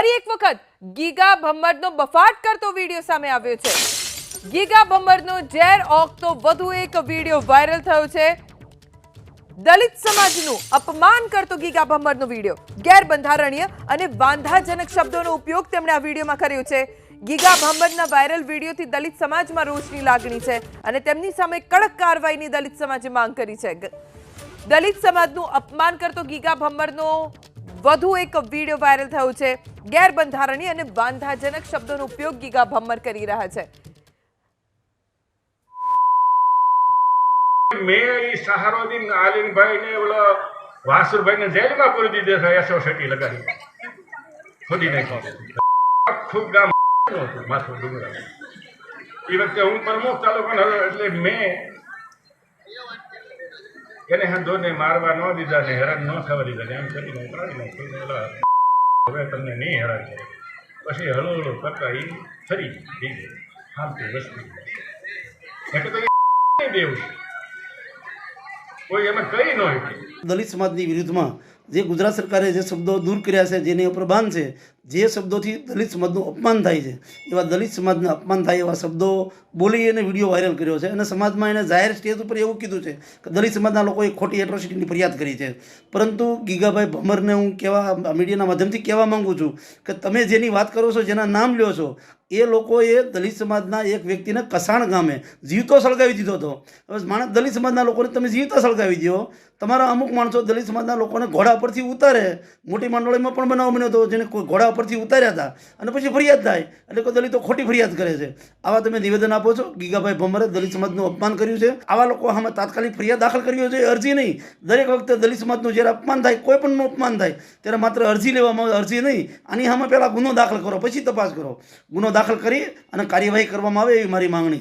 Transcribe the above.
ફરી એક વખત ગીગા ભમ્મરનો બફાટ કરતો વીડિયો સામે આવ્યો છે. ગીગા ભમ્મરનો ઝેર ઓકતો વધુ એક વીડિયો વાયરલ થયો છે. દલિત સમાજનું અપમાન કરતો ગીગા ભમ્મરનો વીડિયો. ગેરબંધારણીય અને વાંધાજનક શબ્દોનો ઉપયોગ તેમણે આ વિડીયોમાં કર્યો છે. ગીગા ભમ્મરના વાયરલ વિડીયોથી દલિત સમાજમાં રોષની લાગણી છે અને તેમની સામે કડક કાર્યવાહીની દલિત સમાજે માંગ કરી છે. દલિત સમાજનું અપમાન કરતો ગીગા ભમ્મરનો વધુ એક વીડિયો વાયરલ થયો છે. ગેરબંધારણીય અને વાંધાજનક શબ્દોનો ઉપયોગ ગીગા ભમ્મર કરી રહ્યા છે. એટલે મેં એને હંધોને મારવા ન દીધા ને હેરાન ન થવા દીધા ને એમ કરીને ઉતરાવી નાખ્યું ને ઓલા હવે તમને નહીં હેરાન કરે. પછી હળુ હળુ કરતા એ ફરી દીધે શાંતિ વસ્તી. એટલે તો દેવું કોઈ એમાં કઈ ન હોય. દલિત સમાજની વિરુદ્ધમાં જે ગુજરાત સરકારે જે શબ્દો દૂર કર્યા છે, જેની ઉપર બાન છે, જે શબ્દોથી દલિત સમાજનું અપમાન થાય છે, એવા દલિત સમાજને અપમાન થાય એવા શબ્દો બોલી અને વીડિયો વાયરલ કર્યો છે. અને સમાજમાં એને જાહેર સ્ટેજ ઉપર એવું કીધું છે કે દલિત સમાજના લોકોએ ખોટી એટ્રોસિટીની ફરિયાદ કરી છે. પરંતુ ગીગાભાઈ ભમરને હું કહેવા મીડિયાના માધ્યમથી કહેવા માંગુ છું કે તમે જેની વાત કરો છો, જેના નામ લ્યો છો એ લોકોએ દલિત સમાજના એક વ્યક્તિને કસાણ ગામે જીવતો સળગાવી દીધો હતો. હવે માણસ દલિત સમાજના લોકોને તમે જીવતા સળગાવી દો તમારા અમુક માણસો દલિત સમાજના લોકોને ઘોડા પરથી ઉતારે. મોટી માંડોળીમાં પણ બનાવ બન્યો હતો જેને કોઈ ઘોડા પરથી ઉતાર્યા હતા. અને પછી ફરિયાદ થાય. એટલે કોઈ દલિતો ખોટી ફરિયાદ કરે છે. આવા તમે નિવેદન આપો છો. ગીગાભાઈ ભમરે દલિત સમાજનું અપમાન કર્યું છે. આવા લોકો આમાં તાત્કાલિક ફરિયાદ દાખલ કરવી જોઈએ અરજી નહીં. દરેક વખતે દલિત સમાજનું જ્યારે અપમાન થાય, કોઈ પણ અપમાન થાય, ત્યારે માત્ર અરજી લેવામાં અરજી નહીં. આની સામે પહેલાં ગુનો દાખલ કરો, પછી તપાસ કરો. ગુનો દાખલ કરી અને કાર્યવાહી કરવામાં આવે એવી મારી માંગણી છે.